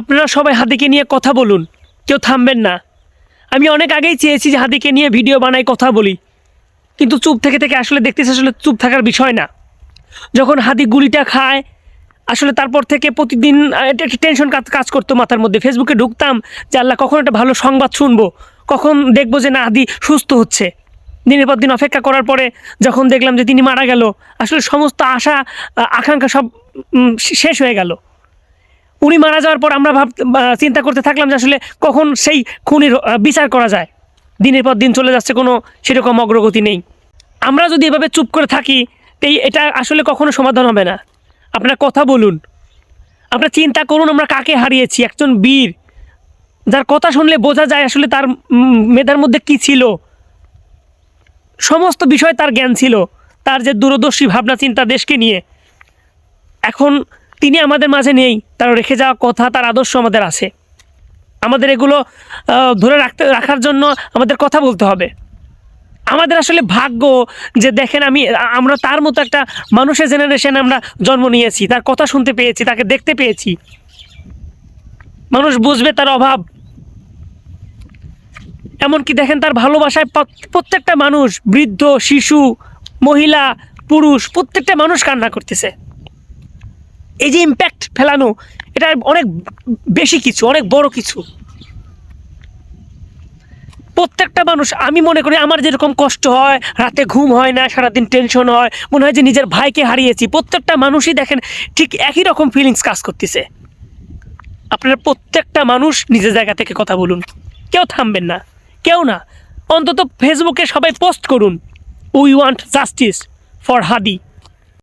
আপনারা সবাই হাদিকে নিয়ে কথা বলুন, কেউ থামবেন না। আমি অনেক আগেই চেয়েছি যে হাদিকে নিয়ে ভিডিও বানাই, কথা বলি। কিন্তু চুপ থেকে থেকে আসলে দেখতেছি আসলে চুপ থাকার বিষয় না। যখন হাদি গুলিটা খায়, আসলে তারপর থেকে প্রতিদিন একটা টেনশন কাজ কাজ করতো মাথার মধ্যে। ফেসবুকে ঢুকতাম যে আল্লাহ, কখন একটা ভালো সংবাদ শুনব? কখন দেখব যে না, হাদি সুস্থ হচ্ছে? দিনের পর দিন অপেক্ষা করার পরে যখন দেখলাম যে তিনি মারা গেল, আসলে সমস্ত আশা আকাঙ্ক্ষা সব শেষ হয়ে গেল। উনি মারা যাওয়ার পর আমরা ভাব চিন্তা করতে থাকলাম যে আসলে কখন সেই খুনির বিচার করা যায়। দিনের পর দিন চলে যাচ্ছে, কোনো সেরকম অগ্রগতি নেই। আমরা যদি এভাবে চুপ করে থাকি এই এটা আসলে কখনো সমাধান হবে না। আপনার কথা বলুন। আপনারা চিন্তা করুন, আমরা কাকে হারিয়েছি? একজন বীর। যার কথা শুনলে বোঝা যায় আসলে তার মেধার মধ্যে কি ছিল। সমস্ত বিষয় তার জ্ঞান ছিল। তার যে দূরদর্শী ভাবনা চিন্তা দেশকে নিয়ে। এখন তিনি আমাদের মাঝে নেই। তার রেখে যাওয়া কথা, তার আদর্শ আমাদের আছে। আমাদের এগুলো ধরে রাখতে, রাখার জন্য আমাদের কথা বলতে হবে। আমাদের আসলে ভাগ্য যে দেখেন আমি আমরা তার মতো একটা মানুষের জেনারেশন আমরা জন্ম নিয়েছি, তার কথা শুনতে পেয়েছি, তাকে দেখতে পেয়েছি। মানুষ বুঝবে তার অভাব। এমনকি দেখেন তার ভালোবাসায় প্রত্যেকটা মানুষ, বৃদ্ধ, শিশু, মহিলা, পুরুষ, প্রত্যেকটা মানুষ কান্না করতেছে। এই যে ইম্প্যাক্ট ফেলানো, এটা অনেক বেশি কিছু, অনেক বড় কিছু। প্রত্যেকটা মানুষ, আমি মনে করি আমার যেরকম কষ্ট হয়, রাতে ঘুম হয় না, সারাদিন টেনশন হয়, মনে হয় যে নিজের ভাইকে হারিয়েছি, প্রত্যেকটা মানুষই দেখেন ঠিক একই রকম ফিলিংস কাজ করতেছে। আপনারা প্রত্যেকটা মানুষ নিজের জায়গা থেকে কথা বলুন। কেউ থামবেন না, কেউ না। অন্তত ফেসবুকে সবাই পোস্ট করুন we want justice for Hadi